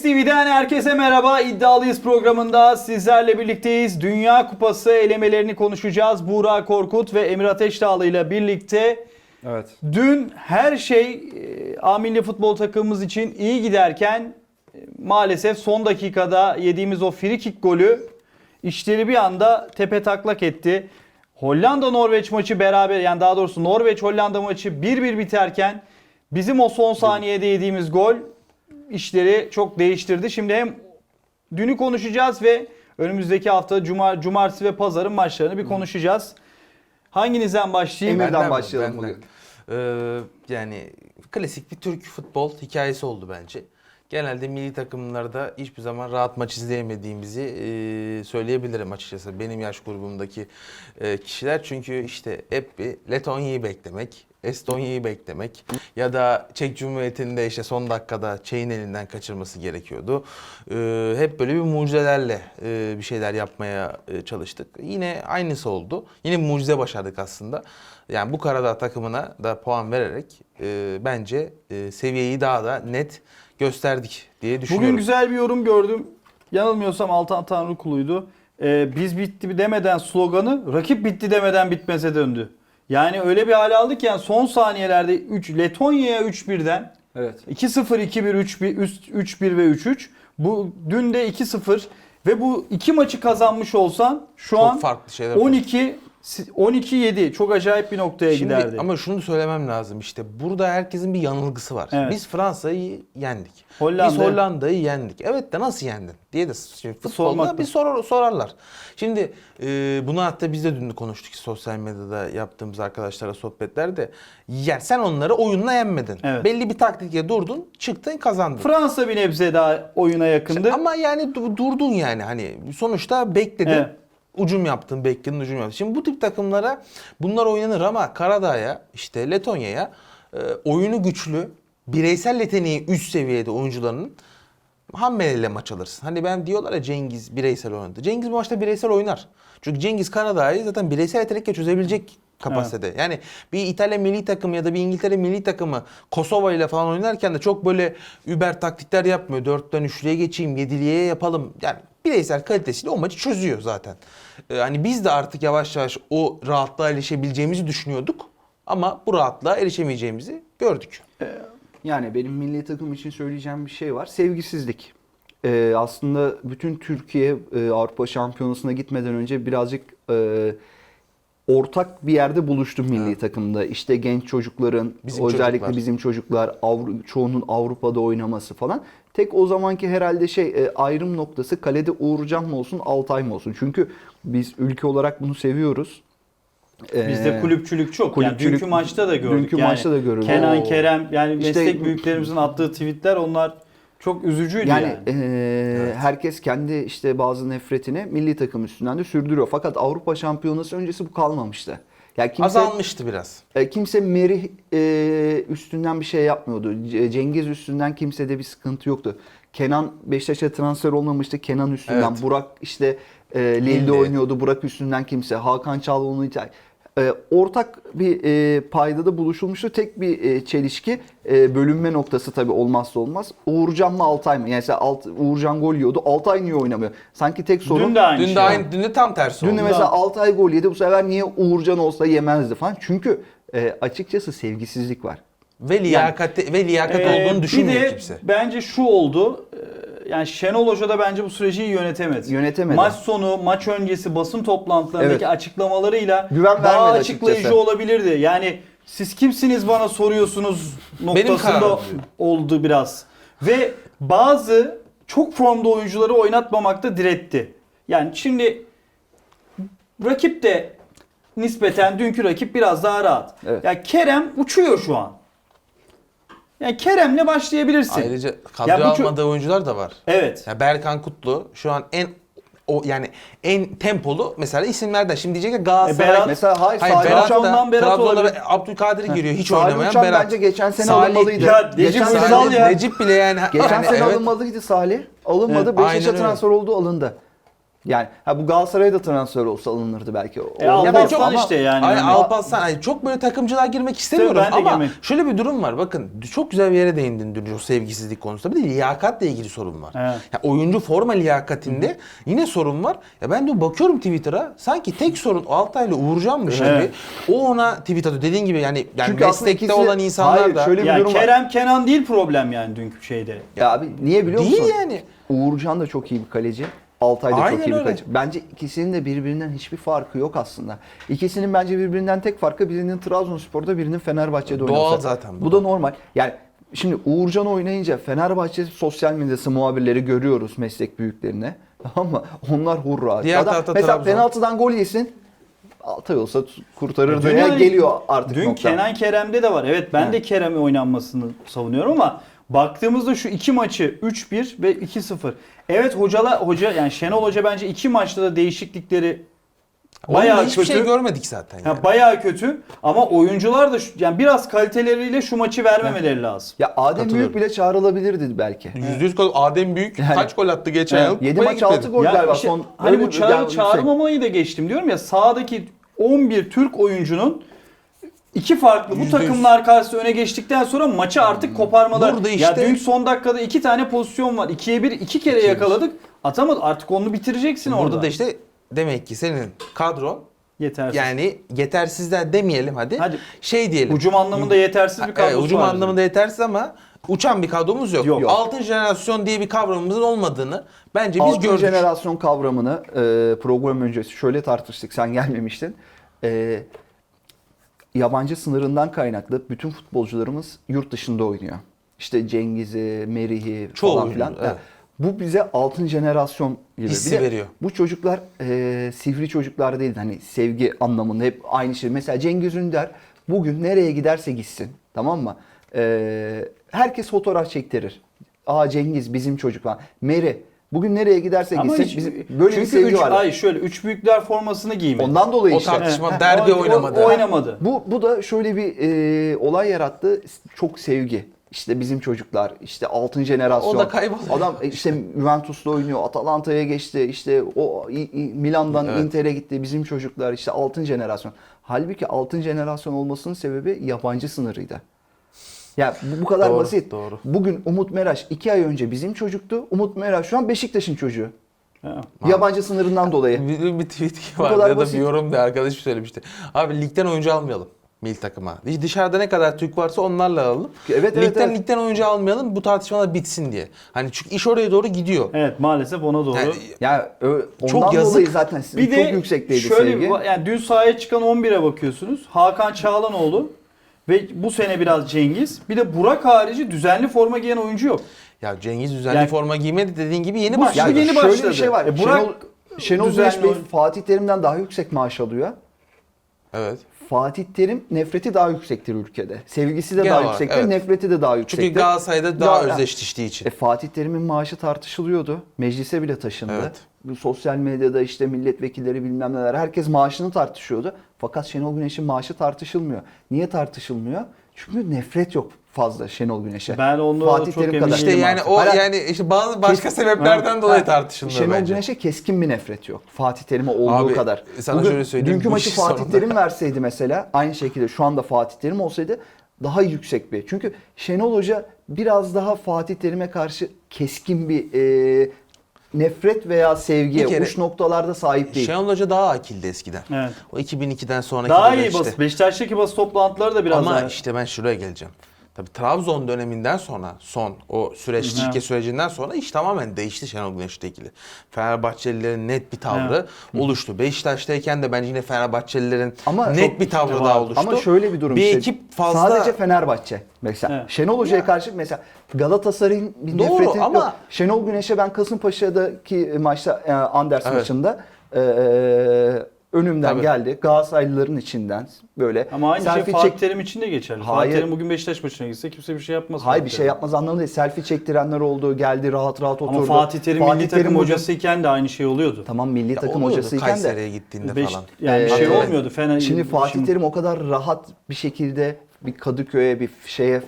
Next TV'den herkese merhaba. İddialıyız programında sizlerle birlikteyiz. Dünya Kupası elemelerini konuşacağız. Buğra Korkut ve Emir Ateşdağlı ile birlikte. Evet. Dün her şey e, A Milli Futbol takımımız için iyi giderken e, maalesef son dakikada yediğimiz o free kick golü işleri bir anda tepe taklak etti. Hollanda Norveç maçı beraber yani daha doğrusu Norveç Hollanda maçı 1-1 biterken bizim o son saniyede yediğimiz gol işleri çok değiştirdi. Şimdi hem dünü konuşacağız ve önümüzdeki hafta cuma cumartesi ve pazarın maçlarını bir konuşacağız. Hanginizden başlayayım? Emir'den Benden başlayalım Benden. bugün. Ee, yani klasik bir Türk futbol hikayesi oldu bence. Genelde milli takımlarda hiçbir zaman rahat maç izleyemediğimizi e, söyleyebilirim açıkçası. Benim yaş grubumdaki e, kişiler çünkü işte hep bir Letonya'yı beklemek, Estonya'yı beklemek ya da Çek Cumhuriyeti'nde işte son dakikada Çek'in elinden kaçırması gerekiyordu. Ee, hep böyle bir mucizelerle e, bir şeyler yapmaya e, çalıştık. Yine aynısı oldu. Yine mucize başardık aslında. Yani bu Karadağ takımına da puan vererek e, bence e, seviyeyi daha da net gösterdik diye düşünüyorum. Bugün güzel bir yorum gördüm. Yanılmıyorsam Altan Tanrıkulu'ydu. Ee, biz bitti demeden sloganı rakip bitti demeden bitmese döndü. Yani öyle bir hale aldık ki yani son saniyelerde 3 Letonya'ya 3-1'den Evet. 2-0, 2-1, 3-1, üst- 3-1 ve 3-3. Bu dün de 2-0 ve bu iki maçı kazanmış olsan şu Çok an farklı şeyler 12 12-7 çok acayip bir noktaya Şimdi giderdi. ama şunu söylemem lazım işte burada herkesin bir yanılgısı var. Evet. Biz Fransa'yı yendik. Hollanda. Biz Hollanda'yı yendik. Evet de nasıl yendin diye de şimdi futbolda bir sorar, sorarlar. Şimdi e, bunu hatta biz de dün konuştuk sosyal medyada yaptığımız arkadaşlara sohbetlerde. Ya sen onları oyunla yenmedin. Evet. Belli bir taktikle durdun, çıktın, kazandın. Fransa bir nebze daha oyuna yakındı. Ama yani du- durdun yani hani sonuçta bekledin. Evet. Ucum yaptın, bekledin, ucum yaptın. Şimdi bu tip takımlara bunlar oynanır ama Karadağ'a, işte Letonya'ya e, oyunu güçlü, bireysel yeteneği üst seviyede oyuncularının hamleyle maç alırsın. Hani ben diyorlar ya Cengiz bireysel oynadı. Cengiz bu maçta bireysel oynar. Çünkü Cengiz Karadağ'ı zaten bireysel yetenekle çözebilecek kapasitede. Yani bir İtalya milli takımı ya da bir İngiltere milli takımı Kosova ile falan oynarken de çok böyle über taktikler yapmıyor. 4'ten 3'lüye geçeyim, 7'liye yapalım. Yani bireysel kalitesiyle o maçı çözüyor zaten. Ee, hani biz de artık yavaş yavaş o rahatlığa erişebileceğimizi düşünüyorduk. Ama bu rahatlığa erişemeyeceğimizi gördük. Yani benim milli takım için söyleyeceğim bir şey var. Sevgisizlik. Ee, aslında bütün Türkiye e, Avrupa Şampiyonası'na gitmeden önce birazcık e, ortak bir yerde buluştu milli takımda. İşte genç çocukların, Bizim özellikle çocuklar. bizim çocuklar, Avru- çoğunun Avrupa'da oynaması falan. Tek o zamanki herhalde şey e, ayrım noktası kalede Uğurcan mı olsun, Altay mı olsun? Çünkü biz ülke olarak bunu seviyoruz. Bizde Ee, kulüpçülük çok. yani kulüpçülük- dünkü maçta da gördük. dünkü yani maçta da görüldü. Kenan Oo. Kerem yani İşte- meslek büyüklerimizin attığı tweetler onlar çok üzücüydü yani. Yani, eee, herkes kendi işte bazı nefretini milli takım üstünden de sürdürüyor. Fakat Avrupa Şampiyonası öncesi bu kalmamıştı. Ya kimse Azalmıştı biraz. e, kimse Merih e, üstünden bir şey yapmıyordu. Cengiz üstünden kimsede bir sıkıntı yoktu. Kenan Beşiktaş'a transfer olmamıştı. Kenan üstünden. Evet. Burak işte e, Lille'de Lille. oynuyordu. Burak üstünden kimse. Hakan Çalhanoğlu. E, ortak bir e, paydada buluşulmuştu. Tek bir e, çelişki e, bölünme noktası tabii olmazsa olmaz. Uğurcan mı Altay mı? Yani mesela Alt, Uğurcan gol yiyordu. Altay niye oynamıyor? Sanki tek sorun Dün de aynı Dün şey. de aynı, dün de tam tersi Dün oldu. de mesela Altay gol yedi. Bu sefer niye Uğurcan olsa yemezdi falan. Çünkü e, açıkçası sevgisizlik var. Ve liyakat ve liyakat Ee, olduğunu düşünmüyor bir de kimse. bence şu oldu. Yani Şenol Hoca da bence bu süreci iyi yönetemedi. Yönetemedi. Maç sonu, maç öncesi basın toplantılarındaki Evet. açıklamalarıyla Güven daha açıklayıcı açıkçası. olabilirdi. Yani siz kimsiniz bana soruyorsunuz noktasında oldu biraz. Ve bazı çok formda oyuncuları oynatmamakta diretti. Yani şimdi rakip de nispeten dünkü rakip biraz daha rahat. Evet. Ya Kerem uçuyor şu an. Yani Kerem'le başlayabilirsin. Ayrıca kadroya Ya bu ço- almadığı oyuncular da var. Evet. Ya Berkan Kutlu şu an en o yani en tempolu mesela isimlerden. Şimdi diyecek ki Galatasaray. E, Berat- Mesela hayır, Salih Berat Uçan'dan da Berat Trabzon'da olabilir. Abdülkadir giriyor hiç Salih oynamayan Uçan Berat. bence geçen sene Salih- alınmalıydı. Ya, Necip geçen Salih, ya. Necip bile yani. geçen yani sene evet. alınmalıydı Salih. Alınmadı. Evet, Beşiktaş'a aynen öyle. transfer oldu alındı. Yani ha bu Galatasaray'a da transfer olsa alınırdı belki. O- E, ben çok Alparslan işte yani. Ay, Hani- Alparslan ay, çok böyle takımcılığa girmek istemiyorum ben de ama girmek- şöyle bir durum var. Bakın çok güzel bir yere değindin dün o sevgisizlik konusunda. Bir de liyakatla ilgili sorun var. Evet. Ya, oyuncu forma liyakatinde yine sorun var. Ya ben de bakıyorum Twitter'a sanki tek sorun Altay'la Uğurcan'mış Evet. gibi. O ona tweet atıyor. Dediğin gibi yani, yani Çünkü aslında meslekte ikisi- olan insanlar Hayır, da şöyle bir Ya durum var. Kerem Kenan değil problem yani dünkü şeyde. Ya abi niye biliyor değil musun? yani. Uğurcan da çok iyi bir kaleci. Altay da Aynen çok iyi bir öyle. kaleci. Bence ikisinin de birbirinden hiçbir farkı yok aslında. İkisinin bence birbirinden tek farkı birinin Trabzonspor'da birinin Fenerbahçe'de Doğal oynaması. zaten bu Bu da normal. Yani şimdi Uğurcan oynayınca Fenerbahçe sosyal medyası muhabirleri görüyoruz meslek büyüklerine. Ama onlar hurra. Diğer Adam tarafta mesela Trabzon. penaltıdan gol yesin. Altay olsa kurtarırdı. Dün Ya yani- geliyor artık Dün nokta. Kenan Kerem'de de var. Evet ben de Kerem'e oynanmasını savunuyorum ama baktığımızda şu iki maçı 3-1 ve 2-0. Evet hocalar hoca yani Şenol Hoca bence iki maçta da değişiklikleri bayağı Bayağı hiçbir kötü. şey görmedik zaten. Ya Yani. bayağı kötü ama oyuncular da şu, yani biraz kaliteleriyle şu maçı vermemeleri lazım. Ya Adem. Büyük bile çağrılabilirdi belki. Yüzde yüz gol. Adem Büyük Yani- kaç gol attı geçen yıl? Yedi Kupaya maç altı gitmedi. gol Ya galiba. işte Son hani öyle bu bir- çağrı yani yüksek. çağırmamayı da geçtim diyorum ya sahadaki 11 Türk oyuncunun iki farklı bu Yüzde yüz. takımlar karşısında öne geçtikten sonra maçı artık koparmalar. Burada Ya işte- dün son dakikada iki tane pozisyon var. 2'ye 1 iki kere İkiye bir. yakaladık. Atamadı. Artık onu bitireceksin Burada orada. da işte demek ki senin kadron yetersiz. yani yetersizler demeyelim hadi. Hadi. Şey diyelim. Hücum anlamında yetersiz bir kadrosu Evet, hücum var. anlamında yetersiz ama uçan bir kadromuz yok. Yok. Altın jenerasyon diye bir kavramımızın olmadığını bence biz Altın gördük. jenerasyon kavramını e, program öncesi şöyle tartıştık. Sen gelmemiştin. E, yabancı sınırından kaynaklı bütün futbolcularımız yurt dışında oynuyor. İşte Cengiz'i, Merih'i Çoğu falan filan. evet. Bu bize altın jenerasyon gibi. Hissi Bir veriyor. Bu çocuklar e, sivri çocuklar değil. Hani sevgi anlamında hep aynı şey. Mesela Cengiz Ünder bugün nereye giderse gitsin. Tamam mı? E, herkes fotoğraf çektirir. Aa Cengiz bizim çocuk falan. Meri bugün nereye giderse Ama gitsin. hiç- bizim, böyle çünkü bir sevgi üç, var. ay şöyle üç büyükler formasını giymedi. Ondan dolayı O işte. tartışma Evet. derbi O- o- oynamadı. oynamadı. Bu bu da şöyle bir e, olay yarattı. Çok sevgi. İşte bizim çocuklar, işte altın jenerasyon. O da kayboluyor. Adam e, işte Juventus'ta oynuyor, Atalanta'ya geçti, işte o i- i- Milan'dan Evet. Inter'e gitti. Bizim çocuklar işte altın jenerasyon. Halbuki altın jenerasyon olmasının sebebi yabancı sınırıydı. Ya bu, bu kadar Doğru, basit. doğru. Bugün Umut Meraş iki ay önce bizim çocuktu. Umut Meraş şu an Beşiktaş'ın çocuğu. Ha. Yabancı sınırından dolayı. Bir, bir tweet kadar ya da basit. bir yorum da arkadaş söylemişti. Abi ligden oyuncu almayalım milli takıma. Dışarıda ne kadar Türk varsa onlarla alalım. Evet, evet, ligden evet. ligden oyuncu almayalım bu tartışmalar bitsin diye. Hani çünkü iş oraya doğru gidiyor. Evet maalesef ona doğru. Yani Ya ondan Çok yazık. dolayı zaten Bir çok de yüksekteydi şöyle sevgi. bir- yani dün sahaya çıkan 11'e bakıyorsunuz. Hakan Çağlanoğlu ve bu sene biraz Cengiz. Bir de Burak harici düzenli forma giyen oyuncu yok. ya Cengiz düzenli Yani- forma giymedi dediğin gibi yeni Bu- başladı. Yeni şöyle başladı. bir şey var. E, Burak Şenol, Şenol düzenli Güneş Bey oyun- Fatih Terim'den daha yüksek maaş alıyor. Evet. Fatih Terim nefreti daha yüksektir ülkede. Sevgisi de Genel daha olarak, yüksektir, evet. nefreti de daha Çünkü yüksektir. Galatasaray'da daha Ya- özdeşleştiği için. E, Fatih Terim'in maaşı tartışılıyordu. Meclise bile taşındı. Evet. Bu sosyal medyada işte milletvekilleri bilmem neler herkes maaşını tartışıyordu. Fakat Şenol Güneş'in maaşı tartışılmıyor. Niye tartışılmıyor? Çünkü nefret yok fazla Şenol Güneş'e. Ben onu Fatih çok Terim emin kadar. İşte değilim yani artık. o Hala- yani işte bazı başka Kes- sebeplerden Ha, dolayı tartışılıyor Şenol bence. Güneş'e keskin bir nefret yok. Fatih Terim'e olduğu Abi, kadar. sana şöyle söyleyeyim, Dünkü bu maçı işin Fatih sonunda- Terim verseydi mesela aynı şekilde şu anda Fatih Terim olsaydı daha yüksek bir. Çünkü Şenol Hoca biraz daha Fatih Terim'e karşı keskin bir e, nefret veya sevgiye Bir kere- uç noktalarda sahip değil. Şenol Hoca daha akildi eskiden. Evet. O 2002'den sonraki Daha dönem iyi işte. bas. Beşiktaş'taki bas toplantıları da biraz Ama daha. işte ben şuraya geleceğim. Tabii Trabzon döneminden sonra son o süreç Hı. şirket sürecinden sonra iş tamamen değişti Şenol Güneş'le ilgili. Fenerbahçelilerin net bir tavrı oluştu. Beşiktaş'tayken de bence yine Fenerbahçelilerin Ama net bir tavrı var. daha oluştu. Ama şöyle bir durum bir işte. ekip fazla Sadece Fenerbahçe mesela. Evet. Şenol Hoca'ya karşı mesela Galatasaray'ın bir Doğru nefreti ama- yok. Şenol Güneş'e ben Kasımpaşa'daki maçta e, Anders Evet. maçında e, e, önümden Tabii. geldi. Galatasaraylıların içinden böyle Ama aynı şey selfie Fatih çek Terim için de geçerli. Hayır. Fatih Terim bugün Beşiktaş maçına gitse kimse bir şey yapmaz. Hayır Fatih bir şey yapmaz anlamında değil. Selfie çektirenler oldu. Geldi rahat rahat oturdu. Ama Fatih Terim milli takım bugün- hocasıyken de aynı şey oluyordu. Tamam milli takım oluyordu hocasıyken de Kayseri'ye gittiğinde Beş- falan. yani bir Ee, şey evet. olmuyordu. Fener, Şimdi Fatih şimdi- Terim o kadar rahat bir şekilde bir Kadıköy'e bir şeye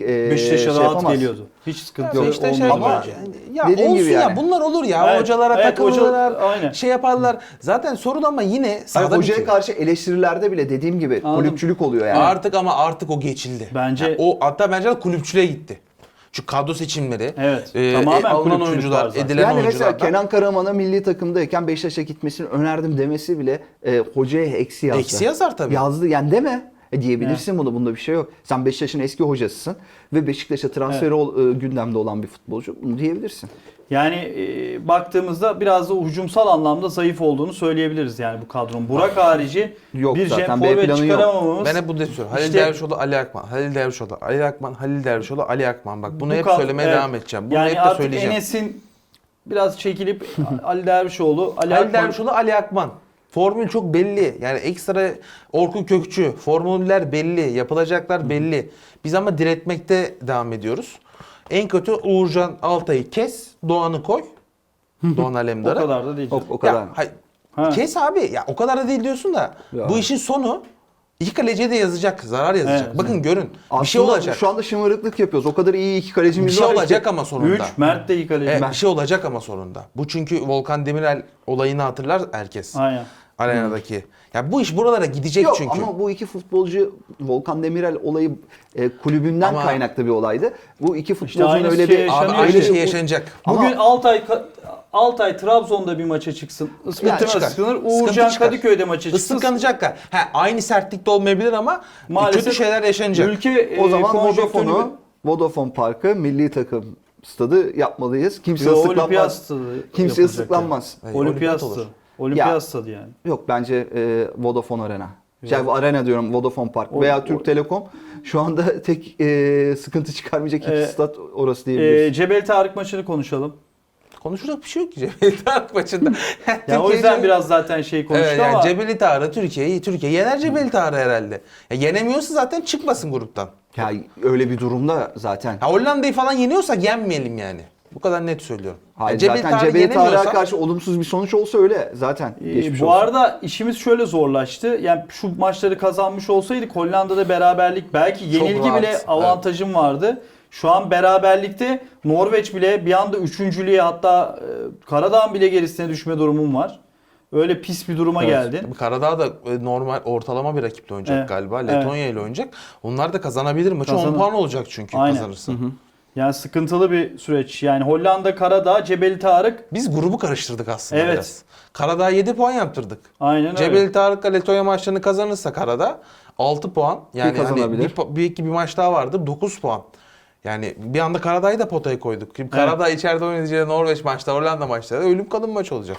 e, Beşiktaş'a şey rahat yapamaz. geliyordu. Hiç sıkıntı yok. Beşiktaş olmadı ama- bence. ya dediğim olsun gibi ya yani. bunlar olur ya Evet, hocalara evet, takılırlar hoca- aynen. şey yaparlar. Zaten sorun ama yine Hayır, sahada hocaya bitiyor. karşı eleştirilerde bile dediğim gibi Anladım. kulüpçülük oluyor yani. Artık ama artık o geçildi. Bence- Yani o hatta bence de kulüpçülüğe gitti. Çünkü kadro seçimleri, Evet, e, tamamen e, alınan oyuncular, edilen yani mesela oyunculardan. Kenan Karaman'a milli takımdayken Beşiktaş'a gitmesini önerdim demesi bile e, hocaya eksi yazdı. Eksi yazar tabii. Yazdı yani deme. E diyebilirsin bunu. Bunda bir şey yok. Sen Beşiktaş'ın eski hocasısın ve Beşiktaş'a transferi ol- e, gündemde olan bir futbolcu. Bunu diyebilirsin. Yani e, baktığımızda biraz da hücumsal anlamda zayıf olduğunu söyleyebiliriz yani bu kadronun. Burak harici Yok bir zaten, forvet yok. çıkaramamamız. Ben hep bunu söylüyorum. Halil İşte- Dervişoğlu, Ali Akman. Halil Dervişoğlu, Ali Akman, Halil Dervişoğlu, Ali Akman. Bak bunu bu hep kad- söylemeye evet. devam edeceğim. Bunu yani hep de artık söyleyeceğim. Enes'in biraz çekilip Ali Dervişoğlu, Ali Ali Akman Dervişoğlu, Ali Akman. Formül çok belli. Yani ekstra Orkun Kökçü. Formüller belli. Yapılacaklar belli. Biz ama diretmekte devam ediyoruz. En kötü Uğurcan Altay'ı kes. Doğan'ı koy. Doğan o Alemdar'ı. kadar da değil. O, o kadar. Ya, hay- Ha. kes abi. Ya o kadar da değil diyorsun da. Ya. Bu işin sonu iki kaleciye de yazacak. Zarar yazacak. Evet. Bakın görün. Aslında bir şey olacak. Şu anda şımarıklık yapıyoruz. O kadar iyi iki kalecimiz Bir şey var olacak ama sonunda. 3 Mert de iyi kaleci. Evet, bir şey olacak ama sonunda. Bu çünkü Volkan Demirel olayını hatırlar herkes. Aynen. Arenadaki. Ya bu iş buralara gidecek Yok çünkü. ama bu iki futbolcu Volkan Demirel olayı e, kulübünden Ama- kaynaklı bir olaydı. Bu iki futbolcunun aynısı öyle şey bir aynı işte. şey Bu- yaşanacak. Ama- Bugün Altay Altay Trabzon'da bir maça çıksın. Islıntına çıkar. ısınır. Sıkıntı Uğurcan çıkar. Kadıköy'de maça çıksın. Islıklanacaklar. Ha, aynı sertlikte olmayabilir ama Maalesef kötü şeyler yaşanacak. Ülke o e, zaman Vodafone'u Vodafone Parkı milli takım stadı yapmalıyız. Kimse Yo, olimpiyat ıslıklanmaz. stadı Kimse ıslıklanmaz. yani. Olimpiyat olur. Olimpiyat Ya. stadı yani. Yok bence e, Vodafone Arena. Şey, arena diyorum Vodafone Park O- veya o- Türk Telekom. Şu anda tek e, sıkıntı çıkarmayacak iki Ee, stat orası diyebiliriz. E, Cebel Tarık maçını konuşalım. Konuşacak bir şey yok ki Cebeli Tarık maçında. Ya o yüzden Cebeli- biraz zaten şey konuştuk Evet, yani ama Cebeli Tarık Türkiye'yi Türkiye yener Cebeli Tarık herhalde. Ya yenemiyorsa zaten çıkmasın gruptan. ya öyle bir durumda zaten. Ha, Hollanda'yı falan yeniyorsak yenmeyelim yani. Bu kadar net söylüyorum. Hayır, Ya zaten Cebeli Tarık'a yenemiyorsa- karşı olumsuz bir sonuç olsa öyle zaten. e, Geçmiş bu olsun. arada işimiz şöyle zorlaştı. Yani şu maçları kazanmış olsaydık Hollanda'da beraberlik belki yenilgi rahat, bile evet. avantajım vardı. Şu an beraberlikte Norveç bile bir anda üçüncülüğe hatta e, Karadağ'ın bile gerisine düşme durumum var. Öyle pis bir duruma geldi. Tabii Karadağ da e, normal ortalama bir rakiple oynayacak Evet. galiba. Evet. Letonya ile oynayacak. Onlar da kazanabilir. Maçı 10 Kazanır. puan olacak çünkü Aynen. kazanırsa. Yani sıkıntılı bir süreç. Yani Hollanda, Karadağ, Cebeli Tarık. Biz grubu karıştırdık aslında Evet. biraz. Karadağ 7 puan yaptırdık. Aynen öyle. Cebeli Tarık'la Letonya maçlarını kazanırsa Karadağ 6 puan. Yani hani kazanabilir. bir, bir iki bir maç daha vardı 9 puan. Yani bir anda Karadağ'ı da potaya koyduk. Şimdi Karadağ içeride oynayacağı Norveç maçta, Hollanda maçları ölüm kalım maç olacak.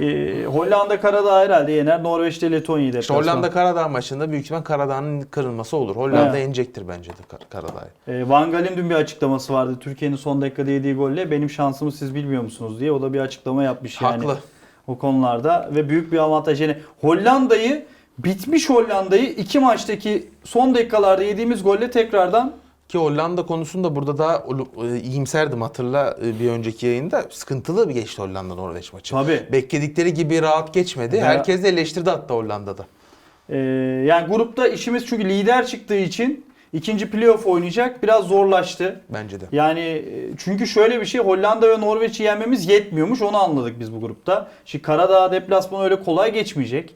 Ee, Hollanda, Karadağ herhalde yener. Norveç'te Letonya'yı İşte deplasman. Hollanda Karadağ maçında büyük ihtimal Karadağ'ın kırılması olur. Hollanda Evet. yenecektir bence de Kar- Karadağ'ı. Ee, Van Gaal'in dün bir açıklaması vardı. Türkiye'nin son dakikada yediği golle benim şansımı siz bilmiyor musunuz diye. O da bir açıklama yapmış yani. Haklı. O konularda ve büyük bir avantaj. Yani Hollanda'yı bitmiş Hollanda'yı iki maçtaki son dakikalarda yediğimiz golle tekrardan Ki Hollanda konusunda burada daha e, iyimserdim hatırla e, bir önceki yayında. Sıkıntılı bir geçti Hollanda Norveç maçı. Tabii. Bekledikleri gibi rahat geçmedi. Ya- Herkes de eleştirdi hatta Hollanda'da. Ee, yani grupta işimiz çünkü lider çıktığı için ikinci playoff oynayacak biraz zorlaştı. Bence de. Yani e, çünkü şöyle bir şey Hollanda ve Norveç'i yenmemiz yetmiyormuş onu anladık biz bu grupta. Şimdi Karadağ deplasmanı öyle kolay geçmeyecek.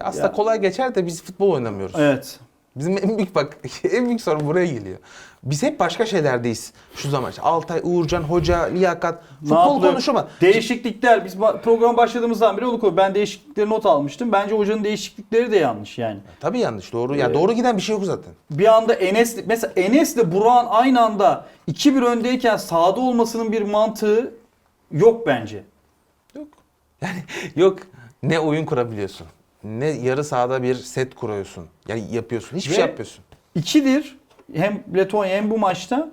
Aslında Ya. kolay geçer de biz futbol oynamıyoruz. Evet. Bizim en büyük bak en büyük sorun buraya geliyor. Biz hep başka şeylerdeyiz şu zaman. İşte Altay, Uğurcan, Hoca, Liyakat. Futbol yapılıyor? konuşama. Değişiklikler biz ba- program başladığımızdan beri onu koy- Ben değişiklikleri not almıştım. Bence hocanın değişiklikleri de yanlış yani. Tabii yanlış doğru. Ya Ee, doğru giden bir şey yok zaten. Bir anda Enes mesela Enes'le Burak'ın aynı anda 2-1 öndeyken sahada olmasının bir mantığı yok bence. Yok. Yani yok ne oyun kurabiliyorsun. Ne yarı sahada bir set kuruyorsun. Yani yapıyorsun. Hiçbir Ve- şey yapmıyorsun. İkidir hem Letonya hem bu maçta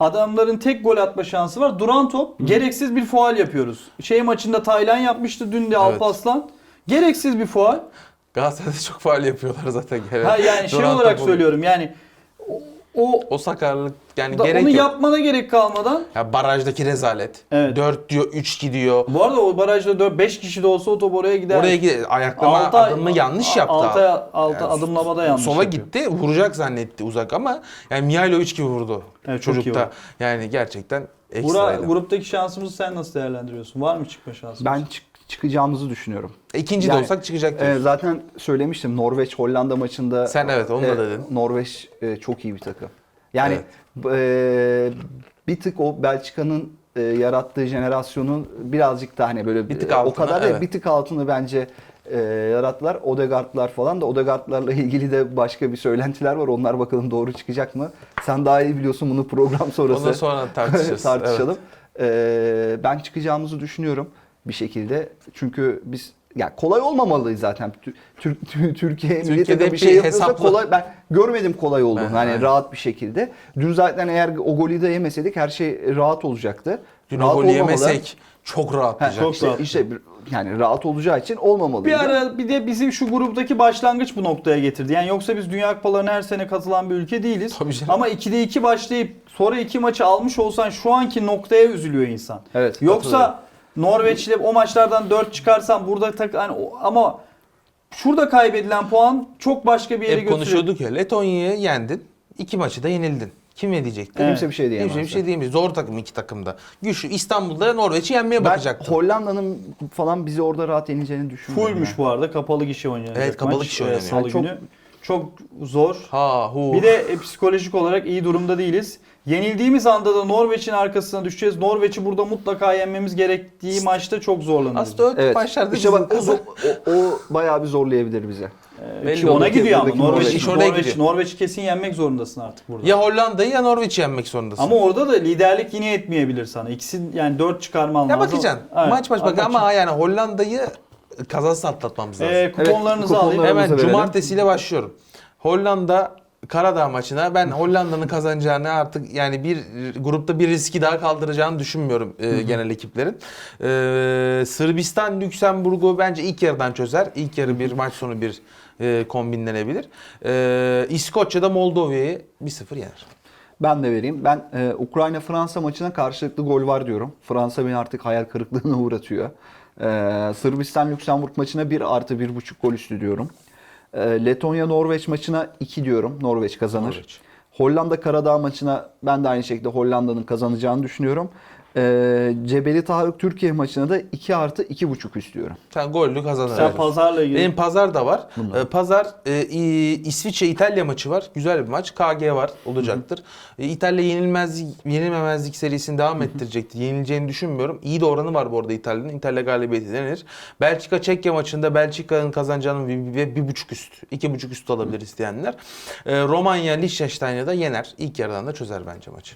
adamların tek gol atma şansı var. Duran top gereksiz bir faal yapıyoruz. Şey maçında Taylan yapmıştı dün de Alpaslan. Gereksiz bir faal. Galatasaray'da çok faal yapıyorlar zaten. Evet. Ha yani şey Duran olarak top- söylüyorum yani o, o O sakarlık yani Da gerek onu yok. yapmana gerek kalmadan Ya barajdaki rezalet. Evet. 4 diyor, 3 gidiyor. bu arada o barajda 4 5 kişi de olsa o top oraya gider. Oraya gide ayaklama Alta- adımı yanlış yaptı. Alta, alta Yani adımlamada yanlış Sola yapıyor. gitti, vuracak zannetti uzak ama yani Mihailovic gibi vurdu. Evet, çok iyi Çocukta. Yani gerçekten ekstraydı. gruptaki şansımızı sen nasıl değerlendiriyorsun? Var mı çıkma şansımız? Ben çık- çıkacağımızı düşünüyorum. İkinci de Yani, olsak çıkacak diyorsun. zaten söylemiştim Norveç Hollanda maçında. Sen evet, onu da e, dedin. Norveç e, çok iyi bir takım. Yani Evet. E, bir tık o Belçika'nın e, yarattığı jenerasyonun birazcık daha hani böyle Bir tık e, o altına, kadar evet. bir tık altını bence e, yarattılar. Odegaard'lar falan da Odegaard'larla ilgili de başka bir söylentiler var. Onlar bakalım doğru çıkacak mı? Sen daha iyi biliyorsun bunu program sonrası. Ondan sonra tartışalım. Ee, ben çıkacağımızı düşünüyorum bir şekilde. Çünkü biz ya kolay olmamalı zaten. Tür- Tür- Tür- Türkiye Türkiye'de bir şey yapıyorsa kolay. Ben görmedim kolay olduğunu. Ben- hani aynen. rahat bir şekilde. Dün zaten eğer o golü de yemeseydik her şey rahat olacaktı. Dün rahat o golü olmamalı. yemesek çok Ha, rahatlayacak. çok işte, rahat. işte bir- yani rahat olacağı için olmamalıydı. Bir ara bir de bizi şu gruptaki başlangıç bu noktaya getirdi. Yani yoksa biz Dünya Kupalarına her sene katılan bir ülke değiliz. Tabii canım. Ama 2'de 2 başlayıp sonra 2 maçı almış olsan şu anki noktaya üzülüyor insan. Evet, Yoksa Norveç'le o maçlardan 4 çıkarsan burada tak hani o- ama şurada kaybedilen puan çok başka bir yere Hep götürüyor. konuşuyorduk ya Letonya'yı yendin. iki maçı da yenildin. Kim ne diyecekti? Kimse bir şey diyemez. Kimse bir şey diyemez. Zor takım iki takımda. Güçlü İstanbul'da Norveç'i yenmeye ben bakacaktım. Hollanda'nın falan bizi orada rahat yeneceğini düşünmüyorum. Fullmüş yani. bu arada. Kapalı gişe oynanacak Evet, kapalı maç. gişe Ee, oynanıyor. Salı Yani çok- günü. Çok zor. Ha hu. Bir de e, psikolojik olarak iyi durumda değiliz. Yenildiğimiz anda da Norveç'in arkasına düşeceğiz. Norveç'i burada mutlaka yenmemiz gerektiği maçta çok zorlanırız. aslında Evet. başlarda İşte bak o, bizim o, o bayağı bir zorlayabilir bize. Ee, belli ki ona oldu. gidiyor ama Buradaki Norveç, Norveç. İş oraya Norveç, gidiyor. Norveç'i kesin yenmek zorundasın artık burada. ya Hollanda'yı ya Norveç'i yenmek zorundasın. ama orada da liderlik yine etmeyebilir sana. İkisi yani 4 çıkarman ya lazım. bakacaksın. Evet, Maç maç bak ama yani Hollanda'yı kazasız atlatmamız lazım. Ee, kuponlarınızı Evet, alayım. kuponları- Hemen verelim. cumartesiyle başlıyorum. Hollanda Karadağ maçına ben Hollanda'nın kazanacağını artık yani bir grupta bir riski daha kaldıracağını düşünmüyorum e, genel ekiplerin. E, Sırbistan Lüksemburg'u bence ilk yarıdan çözer. İlk yarı bir maç sonu bir e, kombinlenebilir. E, İskoçya'da Moldova'yı 1-0 yener. Ben de vereyim. Ben e, Ukrayna-Fransa maçına karşılıklı gol var diyorum. Fransa beni artık hayal kırıklığına uğratıyor. E, Sırbistan-Lüksemburg maçına 1 artı 1.5 gol üstü diyorum. E, Letonya-Norveç maçına 2 diyorum. Norveç kazanır. Norveç. Hollanda-Karadağ maçına ben de aynı şekilde Hollanda'nın kazanacağını düşünüyorum. E, Cebeli Tarık Türkiye maçına da 2 artı 2.5 üst diyorum. Sen gollü kazanır. Sen pazarla ilgili. Benim pazar da var. Ee, pazar e, İ- İsviçre İtalya maçı var. Güzel bir maç. KG var olacaktır. E, İtalya yenilmezlik yenilmemezlik serisini devam ettirecektir. Yenileceğini düşünmüyorum. İyi de oranı var bu arada İtalya'nın. İtalya galibiyeti denir. Belçika Çekya maçında Belçika'nın kazanacağının bir, bir, bir buçuk üst, iki buçuk üst alabilir isteyenler. E, Romanya Liechtenstein'ı da yener. İlk yarıdan da çözer bence maçı.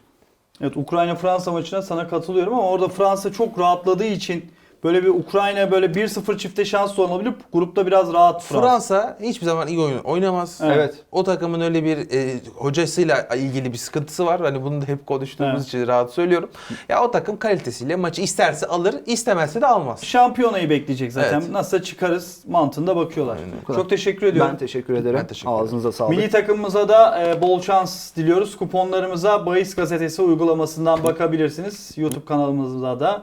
Evet Ukrayna-Fransa maçına sana katılıyorum ama orada Fransa çok rahatladığı için böyle bir Ukrayna böyle 1-0 çifte şans olabilir. Grupta biraz rahat Fransa. Fransa hiçbir zaman iyi oyun oynamaz. Evet. O takımın öyle bir e, hocasıyla ilgili bir sıkıntısı var. Hani bunu da hep konuştuğumuz Evet. için rahat söylüyorum. Ya o takım kalitesiyle maçı isterse alır, istemezse de almaz. Şampiyonayı bekleyecek zaten. Evet. Nasıl çıkarız mantığında bakıyorlar. Aynen. Çok teşekkür ediyorum. Ben teşekkür ederim. Ben teşekkür ederim. Ağzınıza sağlık. Milli takımımıza da e, bol şans diliyoruz. Kuponlarımıza Bayis Gazetesi uygulamasından bakabilirsiniz. YouTube kanalımıza da